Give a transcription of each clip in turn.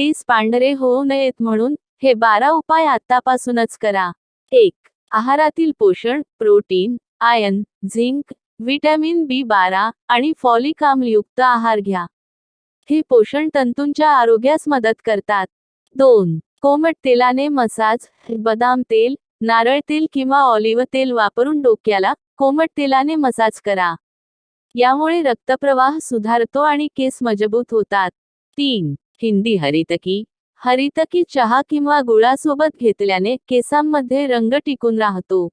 नक्कीच पांढरे होऊ नयेत म्हणून हे बारा उपाय आतापासूनच करा. एक आहारातील पोषण protein iron zinc vitamin B बारा आणि फॉलिक आम्लयुक्त आहार घ्या. हे पोषण तंतूंच्या आरोग्यास मदत करतात. दोन कोमट तेलाने मसाज बदाम तेल नारळ तेल किंवा ऑलिव्ह तेल वापरून डोक्याला कोमट तेलाने मसाज करा. यामुळे रक्तप्रवाह सुधारतो आणि केस मजबूत होतात. तीन हिंदी हरितकी हरितकी चहा किंवा गुळासोबत घेतल्याने केसांमध्ये रंग टिकून राहतो.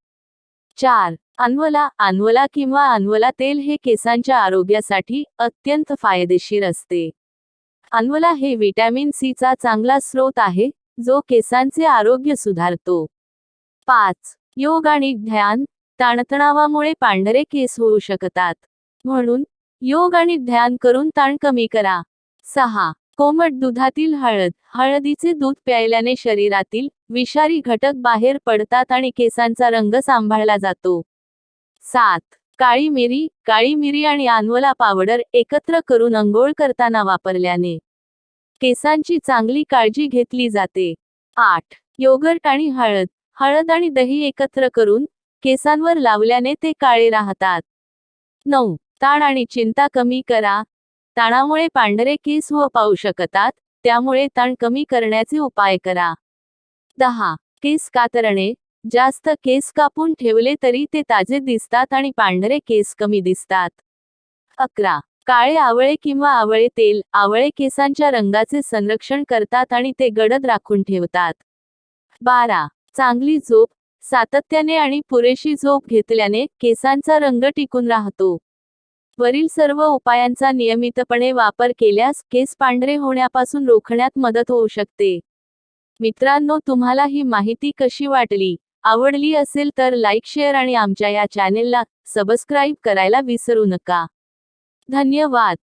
चार अन्वला अन्वला किंवा अन्वला तेल हे केसांच्या आरोग्यासाठी अत्यंत फायदेशीर असते. अन्वला हे व्हिटॅमिन सी चा चांगला स्रोत आहे जो केसांचे आरोग्य सुधारतो. पाच योग आणि ध्यान ताणतणावामुळे पांढरे केस होऊ शकतात. म्हणून योग आणि ध्यान करून ताण कमी करा. सहा कोमट दुधातील हळद. हळदीचे दूध प्यायल्याने शरीरातील विषारी घटक बाहेर पडतात आणि केसांचा रंग सांभाळला जातो. सात. काळी मिरी. काळी मिरी आणि आनवला पावडर एकत्र करून अंघोळ करताना वापरल्याने केसांची चांगली काळजी घेतली जाते. आठ. योगर्ट आणि हळद. हळद आणि दही एकत्र करून केसांवर लावल्याने ते काळे राहतात. नऊ. ताण आणि चिंता कमी करा. ताणामुळे पांढरे केस व पाहू शकतात त्यामुळे ताण कमी करण्याचे उपाय करा. दहा. केस कातरणे. जास्त केस कापून ठेवले तरी ते ताजे दिसतात आणि पांढरे केस कमी दिसतात. अकरा. काळे आवळे किंवा आवळे तेल आवळे केसांच्या रंगाचे संरक्षण करतात आणि ते गडद राखून ठेवतात. बारा. चांगली झोप. सातत्याने आणि पुरेशी झोप घेतल्याने केसांचा रंग टिकून राहतो. वरील सर्व उपायांचा नियमितपणे वापर केल्यास केस पांढरे होण्यापासून रोखण्यात मदत होऊ शकते. मित्रांनो तुम्हाला ही माहिती कशी वाटली? आवडली असेल तर लाईक शेअर आणि आमच्या या चॅनेलला सबस्क्राईब करायला विसरू नका. धन्यवाद.